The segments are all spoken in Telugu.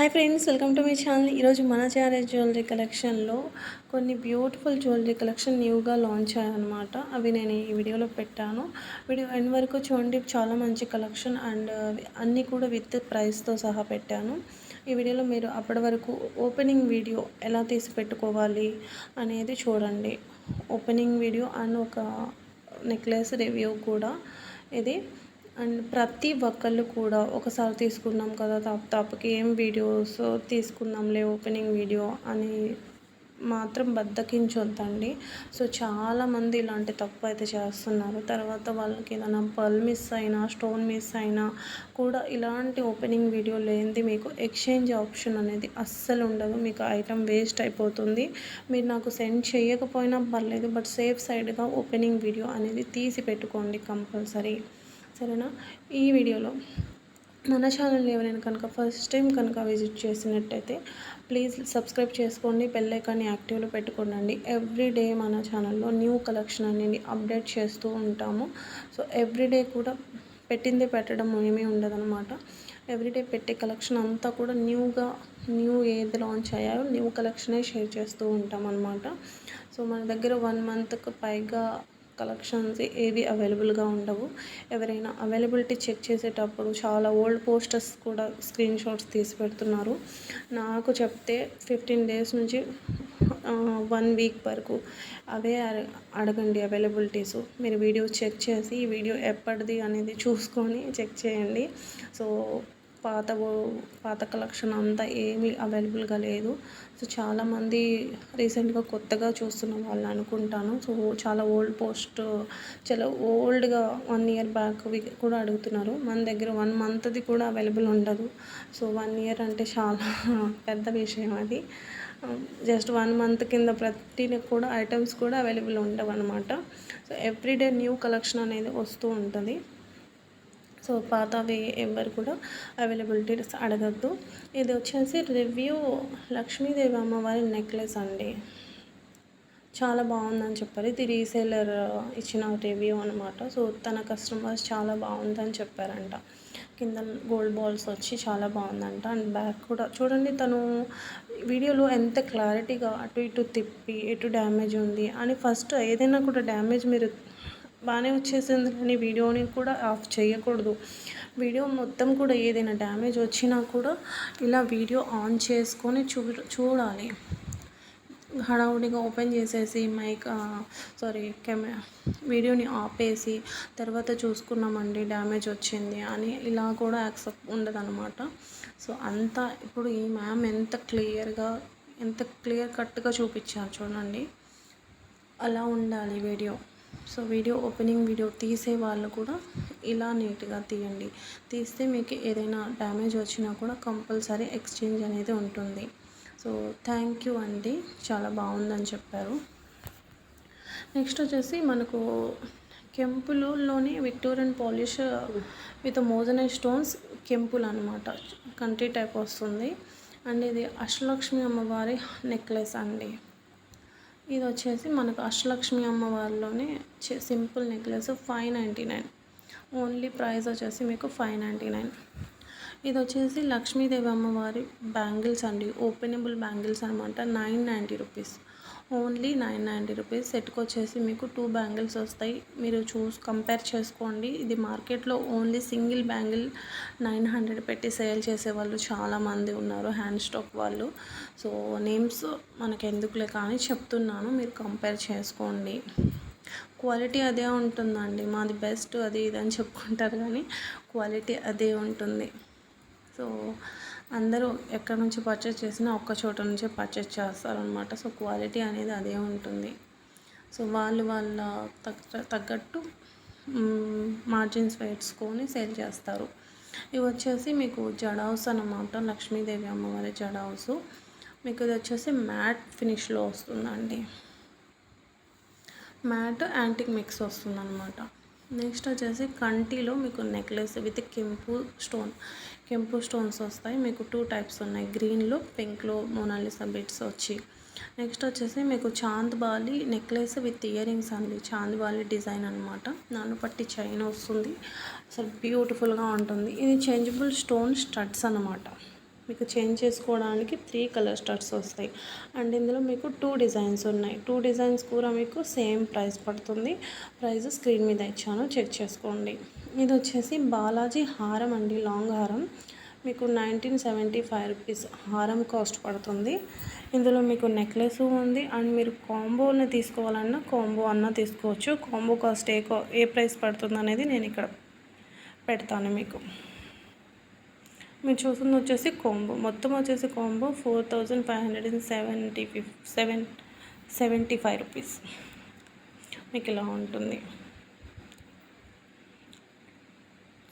Hi friends welcome to my channel ఈరోజు మన ఛానల్ జ్యువెలరీ కలెక్షన్లో కొన్ని బ్యూటిఫుల్ జ్యువెలరీ కలెక్షన్ న్యూగా లాంచ్ అయ్యాయన్నమాట. అవి నేను ఈ వీడియోలో పెట్టాను. వీడియో ఎండ్ వరకు చూడండి. చాలా మంచి కలెక్షన్ అండ్ uh, అన్నీ కూడా విత్ ప్రైస్తో సహా పెట్టాను. ఈ వీడియోలో మీరు అప్పటి వరకు ఓపెనింగ్ వీడియో ఎలా తీసి పెట్టుకోవాలి అనేది చూడండి. ఓపెనింగ్ వీడియో అండ్ ఒక నెక్లెస్ రివ్యూ కూడా ఇది. అండ్ ప్రతి ఒక్కళ్ళు కూడా ఒకసారి తీసుకున్నాం కదా తప్ప తప్పకి ఏం వీడియోస్ తీసుకుందాంలే ఓపెనింగ్ వీడియో అని మాత్రం బద్దకించొద్దండి. సో చాలామంది ఇలాంటి తప్పు అయితే చేస్తున్నారు. తర్వాత వాళ్ళకి ఏదైనా పర్ల్ మిస్ అయినా స్టోన్ మిస్ అయినా కూడా ఇలాంటి ఓపెనింగ్ వీడియో లేనిది మీకు ఎక్స్చేంజ్ ఆప్షన్ అనేది అస్సలు ఉండదు. మీకు ఐటమ్ వేస్ట్ అయిపోతుంది. మీరు నాకు సెండ్ చేయకపోయినా పర్లేదు బట్ సేఫ్ సైడ్గా ఓపెనింగ్ వీడియో అనేది తీసి పెట్టుకోండి కంపల్సరీ. సరేనా? ఈ వీడియోలో మన ఛానల్ ఎవరైనా కనుక ఫస్ట్ టైం కనుక విజిట్ చేసినట్టయితే ప్లీజ్ సబ్స్క్రైబ్ చేసుకోండి బెల్ యాక్టివ్లో పెట్టుకోండి ఎవ్రీడే మన ఛానల్లో న్యూ కలెక్షన్ అనేది అప్డేట్ చేస్తూ ఉంటాము. సో ఎవ్రీడే కూడా పెట్టిందే పెట్టడం ఏమీ ఉండదన్నమాట. ఎవ్రీడే పెట్టే కలెక్షన్ అంతా కూడా న్యూగా న్యూ ఏది లాంచ్ అయ్యాయో న్యూ కలెక్షనే షేర్ చేస్తూ ఉంటాం అనమాట సో మన దగ్గర వన్ మంత్కి పైగా కలెక్షన్స్ ఏవి అవైలబుల్గా ఉండవు. ఎవరైనా అవైలబిలిటీ చెక్ చేసేటప్పుడు చాలా ఓల్డ్ పోస్టర్స్ కూడా స్క్రీన్ షాట్స్ తీసి పెడుతున్నారు. నాకు చెప్తే ఫిఫ్టీన్ డేస్ నుంచి వన్ వీక్ వరకు అవే అడగండి అవైలబిలిటీస్. మీరు వీడియో చెక్ చేసి ఈ వీడియో ఎప్పటిది అనేది చూసుకొని చెక్ చేయండి. సో పాత పాత కలెక్షన్ అంతా ఏమీ అవైలబుల్గా లేదు. సో చాలామంది రీసెంట్గా కొత్తగా చూస్తున్న వాళ్ళు అనుకుంటాను. సో చాలా ఓల్డ్ పోస్ట్ చాలా ఓల్డ్గా వన్ ఇయర్ బ్యాక్ కూడా అడుగుతున్నారు. మన దగ్గర వన్ మంత్ది కూడా అవైలబుల్ ఉండదు. సో వన్ ఇయర్ అంటే చాలా పెద్ద విషయం అది. జస్ట్ వన్ మంత్ కింద ప్రతి కూడా ఐటమ్స్ కూడా అవైలబుల్ ఉండవు అనమాట సో ఎవ్రీడే న్యూ కలెక్షన్ అనేది వస్తూ ఉంటుంది. సో పాతవి ఎవరు కూడా అవైలబిలిటీ అడగద్దు. ఇది వచ్చేసి రివ్యూ లక్ష్మీదేవి అమ్మవారి నెక్లెస్ అండి. చాలా బాగుందని చెప్పారు. ఇది రీసేలర్ ఇచ్చిన రివ్యూ అనమాట సో తన కస్టమర్స్ చాలా బాగుందని చెప్పారంట. కింద గోల్డ్ బాల్స్ వచ్చి చాలా బాగుందంట. అండ్ బ్యాక్ కూడా చూడండి తను వీడియోలో ఎంత క్లారిటీగా అటు ఇటు తిప్పి ఎటు డ్యామేజ్ ఉంది అని ఫస్ట్ ఏదైనా కూడా డ్యామేజ్ మీరు బాగానే వచ్చేసింది కానీ వీడియోని కూడా ఆఫ్ చేయకూడదు. వీడియో మొత్తం కూడా ఏదైనా డ్యామేజ్ వచ్చినా కూడా ఇలా వీడియో ఆన్ చేసుకొని చూ చూడాలి. హడావుడిగా ఓపెన్ చేసేసి మైక్ సారీ కెమెరా వీడియోని ఆపేసి తర్వాత చూసుకున్నామండి డ్యామేజ్ వచ్చింది అని ఇలా కూడా యాక్సెప్ట్ ఉండదన్నమాట. సో అంతా ఇప్పుడు ఈ మ్యామ్ ఎంత క్లియర్గా ఎంత క్లియర్ కట్గా చూపించారు చూడండి. అలా ఉండాలి video. So video opening video తీసే వాళ్ళు కూడా ఇలా నీట్గా తీయండి. తీస్తే మీకు ఏదైనా డ్యామేజ్ వచ్చినా కూడా కంపల్సరీ ఎక్స్చేంజ్ అనేది ఉంటుంది. సో థ్యాంక్ యూ అండి. చాలా బాగుందని చెప్పారు. నెక్స్ట్ వచ్చేసి మనకు కెంపులోని విక్టోరియన్ పాలిష్ విత్ మోజనై స్టోన్స్ కెంపుల్ అనమాట కంట్రీ టైప్ వస్తుంది. అండ్ ఇది అష్టలక్ష్మి అమ్మవారి నెక్లెస్ అండి. ఇది వచ్చేసి మనకు Ashtalakshmi అమ్మవారిలోనే simple necklace five ninety nine. Only price వచ్చేసి మీకు ఫైవ్ నైంటీ నైన్. ఇది వచ్చేసి లక్ష్మీదేవి అమ్మవారి బ్యాంగిల్స్ అండి. ఓపెనబుల్ బ్యాంగిల్స్ అనమాట nine ninety rupees. Only nine ninety rupees సెట్కి వచ్చేసి మీకు టూ బ్యాంగిల్స్ వస్తాయి. మీరు చూస్ కంపేర్ చేసుకోండి. ఇది మార్కెట్లో only single bangle nine hundred పెట్టి సేల్ చేసే వాళ్ళు చాలామంది ఉన్నారు హ్యాండ్ స్టాక్ వాళ్ళు. సో నేమ్స్ మనకు ఎందుకులే కానీ చెప్తున్నాను మీరు కంపేర్ చేసుకోండి. క్వాలిటీ అదే ఉంటుందండి. మాది బెస్ట్ అది ఇది అని చెప్పుకుంటారు కానీ క్వాలిటీ అదే ఉంటుంది. సో అందరూ ఎక్కడి నుంచి పర్చేస్ చేసినా ఒక్క చోట నుంచే పర్చేస్ చేస్తారనమాట సో క్వాలిటీ అనేది అదే ఉంటుంది. సో వాళ్ళు వాళ్ళ తగ్గట్టు మార్జిన్స్ వేసుకొని సేల్ చేస్తారు. ఇవి వచ్చేసి మీకు జడ హౌస్ అనమాట లక్ష్మీదేవి అమ్మవారి జడ హౌస్. మీకు ఇది వచ్చేసి మ్యాట్ ఫినిష్లో వస్తుందండి. మ్యాట్ యాంటిక్ మిక్స్ వస్తుందన్నమాట. నెక్స్ట్ వచ్చేసి కంటిలో మీకు నెక్లెస్ విత్ కెంపు స్టోన్ కెంపు స్టోన్స్ వస్తాయి. మీకు టూ టైప్స్ ఉన్నాయి. గ్రీన్లో పింక్లో మోనాలిసా బిట్స్ వచ్చి. నెక్స్ట్ వచ్చేసి మీకు Chand Bali necklace with ear rings అండి. చాంద్ బాలి డిజైన్ అనమాట నన్ను పట్టి చైన్ వస్తుంది. అసలు బ్యూటిఫుల్గా ఉంటుంది. ఇది చేంజబుల్ స్టోన్ స్టడ్స్ అనమాట మీకు చేంజ్ చేసుకోవడానికి త్రీ కలర్ స్టడ్స్ వస్తాయి. అండ్ ఇందులో మీకు టూ డిజైన్స్ ఉన్నాయి. టూ డిజైన్స్ కూడా మీకు సేమ్ ప్రైస్ పడుతుంది. ప్రైస్ స్క్రీన్ మీద ఇచ్చాను. చెక్ చేసుకోండి. ఇది వచ్చేసి బాలాజీ హారం అండి లాంగ్ హారం. మీకు నైన్టీన్ సెవెంటీ ఫైవ్ రూపీస్ హారం కాస్ట్ పడుతుంది. ఇందులో మీకు నెక్లెస్ ఉంది అండ్ మీరు కాంబోని తీసుకోవాలన్నా కాంబో అన్న తీసుకోవచ్చు. కాంబో కాస్ట్ ఏ ఏ ప్రైస్ పడుతుంది అనేది నేను ఇక్కడ పెడతాను మీకు. మీరు చూసింది వచ్చేసి కాంబో. మొత్తం వచ్చేసి combo four thousand five hundred and seventy fif seven seventy five rupees. మీకు ఇలా ఉంటుంది.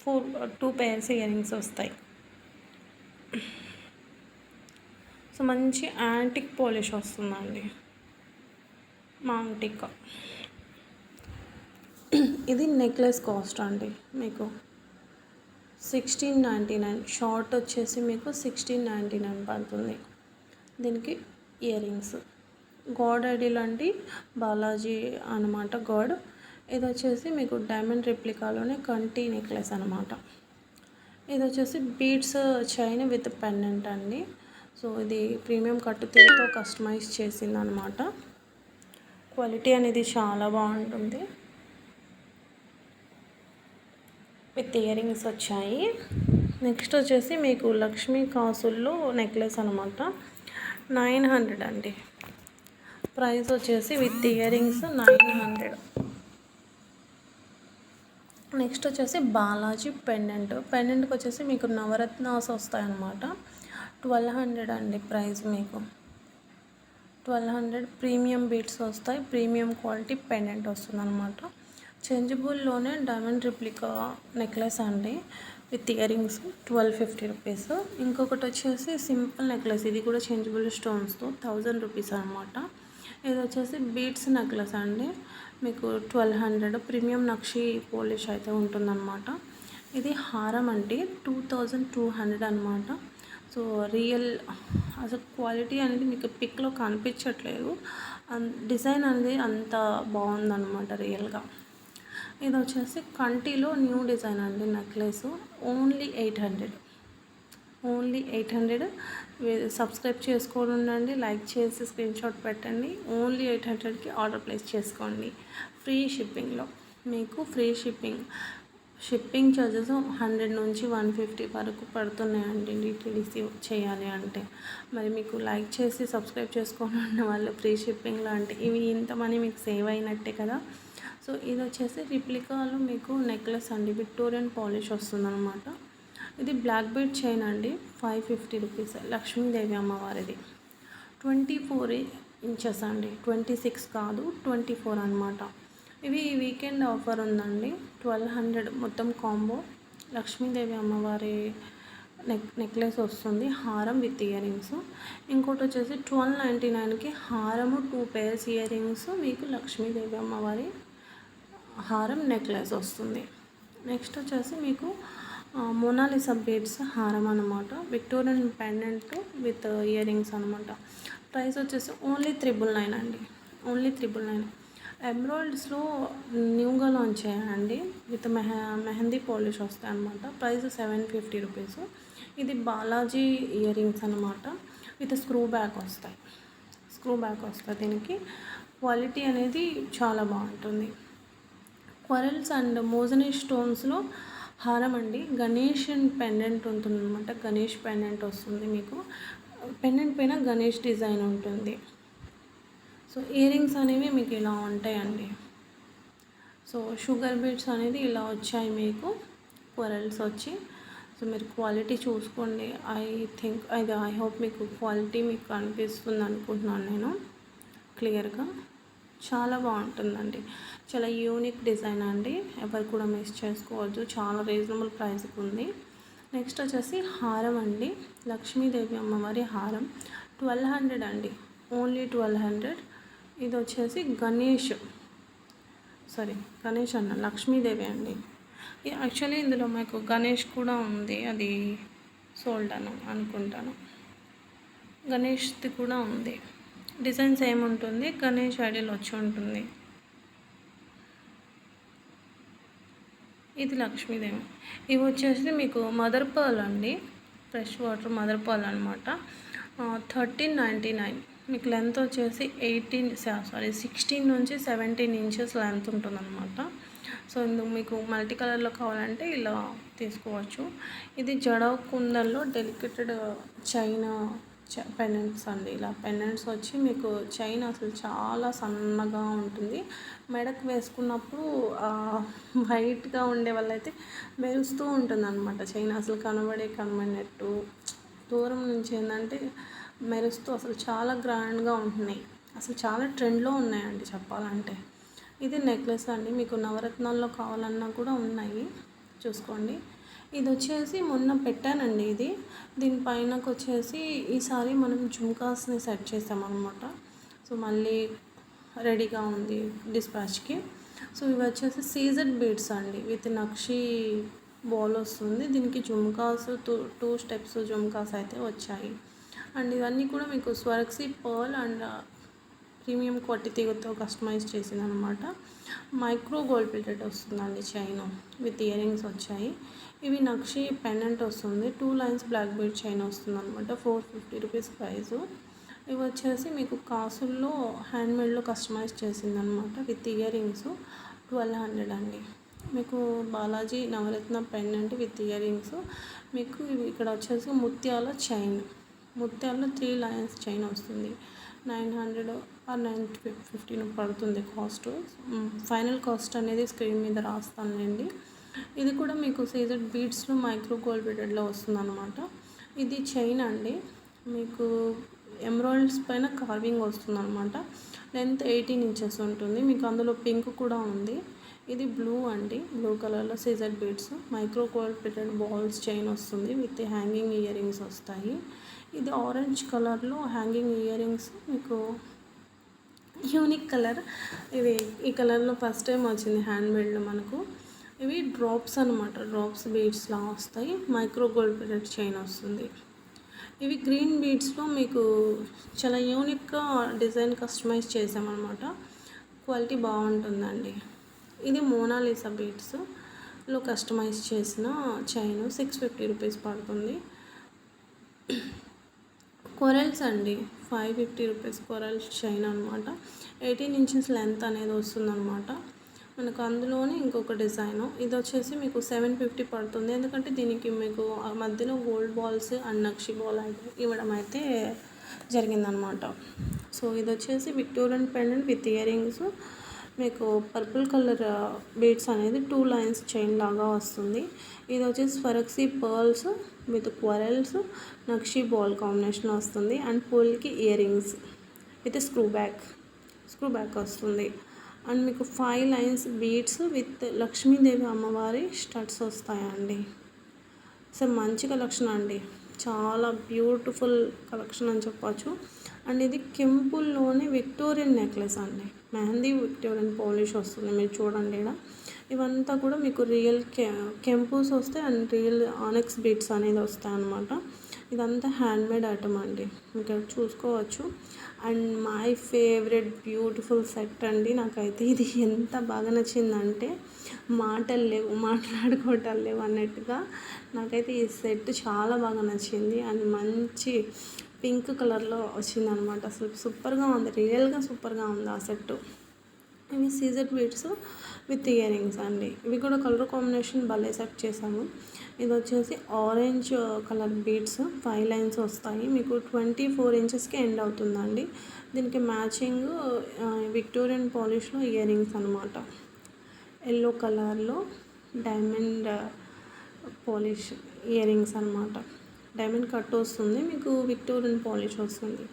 Four two pairs earrings వస్తాయి. సో మంచి యాంటిక్ పాలిష్ వస్తుందండి. మాంటిక్ ఇది నెక్లెస్ కాస్ట్ అండి మీకు. సిక్స్టీన్ నైంటీ నైన్ షార్ట్ వచ్చేసి మీకు సిక్స్టీన్ నైంటీ నైన్ పడుతుంది. దీనికి ఇయర్ రింగ్స్ గాడ్ ఐడి లాంటి బాలాజీ అనమాట గాడ్. ఇది వచ్చేసి మీకు డైమండ్ రిప్లికాలోనే కంటి నెక్లెస్ అనమాట ఇది వచ్చేసి బీడ్స్ చైన్ విత్ పెండెంట్ అండి. సో ఇది ప్రీమియం కట్టుతీరుతో కస్టమైజ్ చేసింది అనమాట క్వాలిటీ అనేది చాలా బాగుంటుంది. విత్ ఇయరింగ్స్ వచ్చాయి. నెక్స్ట్ వచ్చేసి మీకు లక్ష్మీ కాసుల్లో నెక్లెస్ అనమాట నైన్ హండ్రెడ్ అండి. ప్రైస్ వచ్చేసి with earrings nine hundred. Next వచ్చేసి బాలాజీ పెండెంట్. పెండెంట్కి వచ్చేసి మీకు నవరత్నాస్ వస్తాయన్నమాట. ట్వెల్వ్ హండ్రెడ్ అండి ప్రైస్ మీకు. ట్వెల్వ్ హండ్రెడ్ ప్రీమియం బీట్స్ వస్తాయి. ప్రీమియం క్వాలిటీ పెండెంట్ వస్తుందన్నమాట. చేంజబుల్లోనే డైమండ్ రిప్లికా నెక్లెస్ అండి with earrings twelve fifty rupees. ఇంకొకటి వచ్చేసి సింపుల్ నెక్లెస్. ఇది కూడా చేంజబుల్ స్టోన్స్తో థౌజండ్ రూపీస్ అనమాట ఇది వచ్చేసి బీట్స్ నెక్లెస్ అండి. మీకు ట్వెల్వ్ హండ్రెడ్ ప్రీమియం నక్షి పోలిష్ అయితే ఉంటుందన్నమాట. ఇది హారం అండి. టూ థౌజండ్ టూ హండ్రెడ్ అనమాట సో రియల్ అసలు క్వాలిటీ అనేది మీకు పిక్లో కనిపించట్లేదు. డిజైన్ అనేది అంత బాగుందన్నమాట రియల్గా. ఇది వచ్చేసి కంటిలో న్యూ డిజైన్ అండి necklace. Only eight hundred. Only eight hundred. Subscribe చేసుకొని ఉండండి లైక్ చేసి స్క్రీన్ షాట్ పెట్టండి. ఓన్లీ ఎయిట్ హండ్రెడ్కి ఆర్డర్ ప్లేస్ చేసుకోండి. ఫ్రీ షిప్పింగ్లో. మీకు free shipping shipping charges hundred నుంచి వన్ ఫిఫ్టీ వరకు పడుతున్నాయండి డిటీడీసీ చేయాలి అంటే. మరి మీకు లైక్ చేసి సబ్స్క్రైబ్ చేసుకొని ఉన్న వాళ్ళు ఫ్రీ షిప్పింగ్లో అంటే ఇవి ఇంత మనీ మీకు సేవ్ అయినట్టే కదా. సో ఇది వచ్చేసి రిప్లికాలో మీకు నెక్లెస్ అండి. విక్టోరియన్ పాలిష్ వస్తుందన్నమాట. ఇది బ్లాక్ బెడ్ చైన్ అండి ఫైవ్ ఫిఫ్టీ రూపీస్. లక్ష్మీదేవి అమ్మవారిది. ట్వంటీ ఫోర్ ఇంచెస్ అండి ట్వంటీ సిక్స్ కాదు ట్వంటీ ఫోర్ అనమాట ఇవి వీకెండ్ ఆఫర్ ఉందండి ట్వెల్వ్ హండ్రెడ్ మొత్తం కాంబో. లక్ష్మీదేవి అమ్మవారి నెక్ నెక్లెస్ వస్తుంది హారం విత్ ఇయర్ రింగ్స్ ఇంకోటి వచ్చేసి ట్వెల్వ్ నైంటీ నైన్కి హారము టూ పేర్స్ ఇయర్ రింగ్స్ మీకు లక్ష్మీదేవి అమ్మవారి హారం నెక్లెస్ వస్తుంది. నెక్స్ట్ వచ్చేసి మీకు మోనాలిసా బీడ్స్ హారం అనమాట Victorian pendant with ear rings అనమాట ప్రైస్ వచ్చేసి ఓన్లీ త్రిబుల్ నైన్ అండి. Only triple nine. ఎమ్రాయిడ్స్లో న్యూగా లాంచ్ అయ్యాయండి. విత్ మెహ మెహందీ పాలిష్ వస్తాయి అనమాట ప్రైస్ సెవెన్ ఫిఫ్టీ రూపీస్. ఇది బాలాజీ ఇయర్ రింగ్స్ అనమాట విత్ స్క్రూ బ్యాక్ వస్తాయి. స్క్రూ బ్యాక్ వస్తాయి దీనికి. క్వాలిటీ అనేది చాలా బాగుంటుంది. క్వరల్స్ అండ్ మోజనీ స్టోన్స్లో హారం అండి గణేష్ పెండెంట్ ఉంటుంది అనమాట గణేష్ పెండెంట్ వస్తుంది మీకు. పెండెంట్ పైన గణేష్ డిజైన్ ఉంటుంది. సో ఇయర్ రింగ్స్ అనేవి మీకు ఇలా ఉంటాయండి. సో షుగర్ బీట్స్ అనేది ఇలా వచ్చాయి మీకు. పొరల్స్ వచ్చి. సో మీరు క్వాలిటీ చూసుకోండి. ఐ థింక్ అది ఐ హోప్ మీకు క్వాలిటీ మీకు అనిపిస్తుంది అనుకుంటున్నాను నేను. క్లియర్గా. చాలా బాగుంటుందండి. చాలా యూనిక్ డిజైన్ అండి. ఎవరు కూడా మిస్ చేసుకోవద్దు. చాలా రీజనబుల్ ప్రైస్కి ఉంది. నెక్స్ట్ వచ్చేసి హారం అండి. లక్ష్మీదేవి అమ్మవారి హారం. ట్వెల్వ్ హండ్రెడ్ అండి. Only twelve hundred. ఇది వచ్చేసి గణేష్. సారీ గణేష్ అన్న లక్ష్మీదేవి అండి. యాక్చువల్లీ ఇందులో మాకు గణేష్ కూడా ఉంది. అది సోల్డ్ అను అనుకుంటాను. గణేష్ది కూడా ఉంది. డిజైన్స్ ఏముంటుంది? గణేష్ ఐడియల్ వచ్చి ఉంటుంది. ఇది లక్ష్మీదేవి. ఇవి వచ్చేసి మీకు మదర్ పర్ల్ అండి. ఫ్రెష్ వాటర్ మదర్ పాల్ అనమాట థర్టీన్ నైంటీ నైన్. మీకు లెంత్ వచ్చేసి ఎయిటీన్ సారీ సిక్స్టీన్ నుంచి సెవెంటీన్ ఇంచెస్ లెంత్ ఉంటుందన్నమాట. సో ఇందుకు మీకు మల్టీ కలర్లో కావాలంటే ఇలా తీసుకోవచ్చు. ఇది జడ కుందల్లో డెలికేటెడ్ చైనా పెండెంట్స్ అండి. ఇలా పెండెంట్స్ వచ్చి మీకు చైన్ అసలు చాలా సన్నగా ఉంటుంది. మెడకు వేసుకున్నప్పుడు వైట్గా ఉండే వాళ్ళైతే మెరుస్తూ ఉంటుంది అనమాట చైన్. అసలు కనబడే కనబడినట్టు. దూరం నుంచి ఏంటంటే మెరుస్తూ అసలు చాలా గ్రాండ్గా ఉంటున్నాయి. అసలు చాలా ట్రెండ్లో ఉన్నాయండి చెప్పాలంటే. ఇది నెక్లెస్ అండి. మీకు నవరత్నాల్లో కావాలన్నా కూడా ఉన్నాయి. చూసుకోండి. ఇది వచ్చేసి మొన్న పెట్టానండి ఇది. దీనిపైనకు వచ్చేసి ఈసారి మనం జుమ్కాస్ని సెట్ చేసామన్నమాట సో మళ్ళీ రెడీగా ఉంది డిస్పాచ్కి. సో ఇవి వచ్చేసి సీజడ్ బీడ్స్ అండి. విత్ నక్షి బాల్ వస్తుంది. దీనికి jhumkas two two steps jhumkas అయితే వచ్చాయి. అండ్ ఇవన్నీ కూడా మీకు స్వర్క్సీ పర్ల్ అండ్ ప్రీమియం కొట్టి తీగతో కస్టమైజ్ చేసింది అనమాట మైక్రో గోల్డ్ ప్లేటెడ్ వస్తుందండి చైన్. విత్ ఇయర్ రింగ్స్ వచ్చాయి. ఇవి నక్షి పెండెంట్ వస్తుంది. Two lines black bead chain వస్తుంది అనమాట ఫోర్ ఫిఫ్టీ రూపీస్ ప్రైజు ఇవి వచ్చేసి మీకు కాసుల్లో హ్యాండ్మేడ్లో కస్టమైజ్ చేసింది అనమాట with ear rings twelve hundred అండి. మీకు Balaji Navaratna pendant with ear rings మీకు ఇక్కడ వచ్చేసి ముత్యాల చైన్ ముత్యాల్లో త్రీ లైన్స్ చైన్ వస్తుంది. Nine hundred or nine fifteen పడుతుంది కాస్ట్ ఫైనల్ కాస్ట్ అనేది స్క్రీన్ మీద రాస్తానులేండి. ఇది కూడా మీకు సీజెడ్ బీడ్స్లో మైక్రో గోల్డ్ ప్లేటెడ్లో వస్తుంది అనమాట ఇది చైన్ అండి. మీకు ఎమరాల్డ్స్ పైన కార్వింగ్ వస్తుంది అనమాట లెంత్ ఎయిటీన్ ఇంచెస్ ఉంటుంది. మీకు అందులో పింక్ కూడా ఉంది. ఇది బ్లూ అండి. బ్లూ కలర్లో CZ beads micro gold plated balls chain వస్తుంది. విత్ హ్యాంగింగ్ ఇయర్ రింగ్స్ వస్తాయి. ఇది ఆరెంజ్ కలర్లో హ్యాంగింగ్ ఇయర్ రింగ్స్ మీకు యూనిక్ కలర్. ఇది ఈ కలర్లో ఫస్ట్ టైం వచ్చింది హ్యాండ్మేడ్లో మనకు. ఇవి డ్రాప్స్ అనమాట డ్రాప్స్ బీడ్స్లా వస్తాయి. మైక్రో గోల్డ్ ప్లేటెడ్ చైన్ వస్తుంది. ఇవి గ్రీన్ బీడ్స్లో మీకు చాలా యూనిక్గా డిజైన్ కస్టమైజ్ చేసామన్నమాట. క్వాలిటీ బాగుంటుందండి. ఇది మోనాలిసా బీడ్స్లో కస్టమైజ్ చేసిన చైన్ సిక్స్ ఫిఫ్టీ రూపీస్ పడుతుంది. కొరల్స్ అండి. Five fifty rupees corals chain అనమాట ఎయిటీన్ ఇంచెస్ లెంత్ అనేది వస్తుందన్నమాట. మనకు అందులోనే ఇంకొక డిజైన్. ఇది వచ్చేసి మీకు సెవెన్ ఫిఫ్టీ పడుతుంది. ఎందుకంటే దీనికి మీకు మధ్యలో gold balls and nakshi ball అయితే ఇవ్వడం అయితే జరిగిందనమాట. సో ఇది వచ్చేసి విక్టోరియన్ పెండెంట్ విత్ ఇయరింగ్స్. మీకు పర్పుల్ కలర్ బీడ్స్ అనేది టూ లైన్స్ చైన్ లాగా వస్తుంది. ఇది వచ్చేసి ఫరక్సీ pearls with corals nakshi ball combination వస్తుంది. And పూల్కి earrings with screw back screw back వస్తుంది. అండ్ మీకు five lines beads with Lakshmidevi అమ్మవారి స్టడ్స్ వస్తాయండి. సో మంచి కలెక్షన్ అండి. చాలా బ్యూటిఫుల్ కలెక్షన్ అని చెప్పచ్చు. అండ్ ఇది కెంపుల్లోనే విక్టోరియన్ నెక్లెస్ అండి. మెహందీ విక్టోరియన్ పాలిష్ వస్తుంది. మీరు చూడండి ఇక్కడ. ఇవంతా కూడా మీకు రియల్ కె కెంపుస్ వస్తాయి అండ్ రియల్ ఆనెక్స్ బీట్స్ అనేది వస్తాయి అన్నమాట ఇదంతా హ్యాండ్మేడ్ ఐటమ్ అండి. మీకు చూసుకోవచ్చు. And my favourite beautiful set అండి. నాకైతే ఇది ఎంత బాగా నచ్చిందంటే మాటలు లేవు మాట్లాడుకోవటాలు లేవు అన్నట్టుగా. నాకైతే ఈ సెట్ చాలా బాగా నచ్చింది. అండ్ మంచి పింక్ కలర్లో వచ్చిందనమాట. అసలు సూపర్గా ఉంది రియల్గా సూపర్గా ఉంది ఆ సెట్ ఇవి Caesar beads with ear rings అండి. ఇవి కూడా కలర్ కాంబినేషన్ భలే సెట్ చేశాము. ఇది వచ్చేసి orange uh, colour beads five lines వస్తాయి. మీకు ట్వంటీ ఫోర్ ఇంచెస్కి ఎండ్ అవుతుందండి. దీనికి మ్యాచింగ్ uh, విక్టోరియన్ పాలిష్లో ఇయర్ రింగ్స్ అనమాట ఎల్లో కలర్లో diamond uh, polish earrings అనమాట డైమండ్ కట్ వస్తుంది మీకు విక్టోరియన్ పాలిష్ వస్తుంది.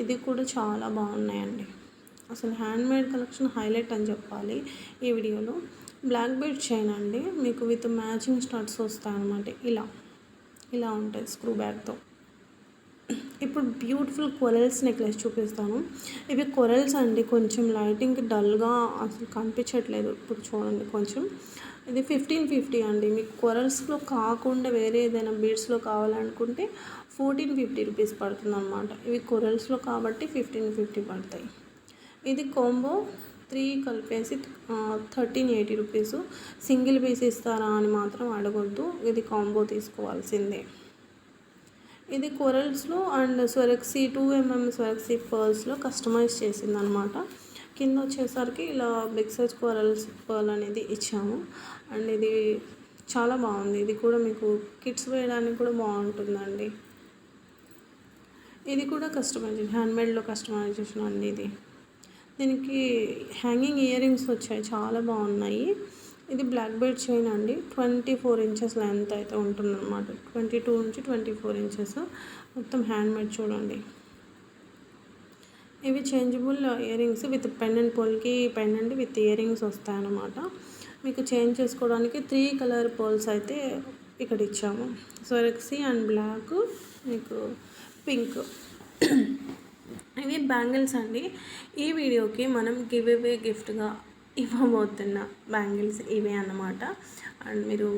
ఇది కూడా చాలా బాగున్నాయండి. అసలు హ్యాండ్మేడ్ కలెక్షన్ హైలైట్ అని చెప్పాలి ఈ వీడియోలో. బ్లాక్ బెడ్ చైన్ అండి. మీకు విత్ మ్యాచింగ్ స్టార్ట్స్ వస్తాయి అనమాట ఇలా ఇలా ఉంటాయి స్క్రూ బ్యాగ్తో. ఇప్పుడు బ్యూటిఫుల్ కొరల్స్ నెక్లెస్ చూపిస్తాను. ఇవి కొరల్స్ అండి. కొంచెం లైటింగ్కి డల్గా అసలు కనిపించట్లేదు. ఇప్పుడు చూడండి కొంచెం. ఇది ఫిఫ్టీన్ ఫిఫ్టీ అండి. మీకు కొరల్స్లో కాకుండా వేరే ఏదైనా బీడ్స్లో కావాలనుకుంటే ఫోర్టీన్ ఫిఫ్టీ రూపీస్ పడుతుంది అనమాట ఇవి కొరల్స్లో కాబట్టి ఫిఫ్టీన్ ఫిఫ్టీ పడతాయి. ఇది కాంబో త్రీ కలిపేసి thirteen eighty rupees. Single piece ఇస్తారా అని మాత్రం అడగొద్దు. ఇది కాంబో తీసుకోవాల్సిందే. ఇది కొరల్స్లో and Swarovski two MM Swarovski పర్ల్స్లో కస్టమైజ్ చేసింది అనమాట కింద వచ్చేసరికి ఇలా బిగ్ సైజ్ కొరల్స్ పర్ల్ అనేది ఇచ్చాము. అండ్ ఇది చాలా బాగుంది. ఇది కూడా మీకు కిడ్స్ వేయడానికి కూడా బాగుంటుందండి. ఇది కూడా కస్టమైజేషన్ హ్యాండ్మేడ్లో కస్టమైజేషన్ అండి ఇది. దీనికి హ్యాంగింగ్ ఇయర్ రింగ్స్ వచ్చాయి చాలా బాగున్నాయి. ఇది బ్లాక్ బెల్ట్ చైన్ అండి. ట్వంటీ ఫోర్ ఇంచెస్ లెంత్ అయితే ఉంటుందన్నమాట. ట్వంటీ టూ నుంచి ట్వంటీ ఫోర్ ఇంచెస్. మొత్తం హ్యాండ్ మేడ్ చూడండి. ఇవి changeable earrings with pendant polki pendant with earrings వస్తాయన్నమాట. మీకు చేంజ్ చేసుకోవడానికి త్రీ కలర్ పోల్స్ అయితే ఇక్కడ ఇచ్చాము. సొరక్సీ అండ్ బ్లాక్ మీకు పింక్. ఇవి బ్యాంగిల్స్ అండి. ఈ వీడియోకి మనం గివ్ అవే గిఫ్ట్గా ఇవ్వబోతున్న బ్యాంగిల్స్ ఇవే అన్నమాట. అండ్ మీరు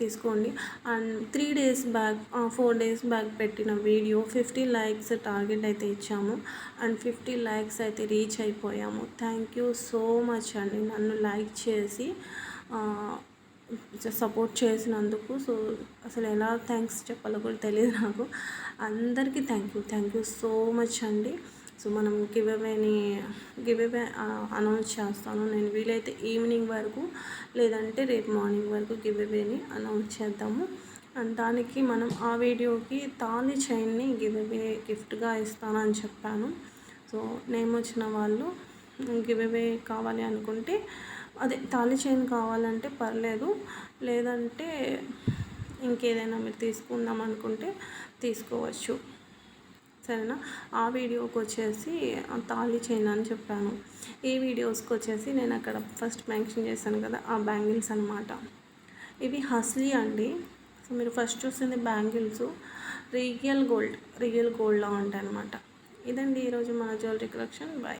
తీసుకోండి. And three days back four days back పెట్టిన వీడియో ఫిఫ్టీ లైక్స్ టార్గెట్ అయితే ఇచ్చాము. అండ్ ఫిఫ్టీ లైక్స్ అయితే రీచ్ అయిపోయాము. థ్యాంక్ యూ సో మచ్ అండి. నన్ను లైక్ చేసి సపోర్ట్ చేసినందుకు. సో అసలు ఎలా థ్యాంక్స్ చెప్పాలో కూడా తెలియదు నాకు. అందరికీ thank you. Thank you so much అండి. సో మనం గివ్ అవేని గివ్ అవే అనౌన్స్ చేస్తాను. నేను వీలైతే ఈవినింగ్ వరకు లేదంటే రేపు మార్నింగ్ వరకు గివ్ అవేని అనౌన్స్ చేద్దాము. అండ్ దానికి మనం ఆ వీడియోకి తాళి చైన్ని గివ్ అవే గిఫ్ట్గా ఇస్తానని చెప్పాను. సో నేమ్ వచ్చిన వాళ్ళు గివ్ అవే కావాలి అనుకుంటే అదే తాళి చైన్ కావాలంటే పర్లేదు. లేదంటే ఇంకేదైనా మీరు తీసుకుందాం అనుకుంటే తీసుకోవచ్చు. సరేనా? ఆ వీడియోకి వచ్చేసి తాళి చైన్ అని చెప్పాను. ఈ వీడియోస్కి వచ్చేసి నేను అక్కడ ఫస్ట్ మెన్షన్ చేశాను కదా ఆ బ్యాంగిల్స్ అనమాట ఇవి హస్లీ అండి. సో మీరు ఫస్ట్ చూసింది బ్యాంగిల్స్. రియల్ గోల్డ్ రియల్ గోల్డ్లా ఉంటాయి అనమాట ఇదండి ఈరోజు మన జ్యువెలరీ కలెక్షన్. బాయ్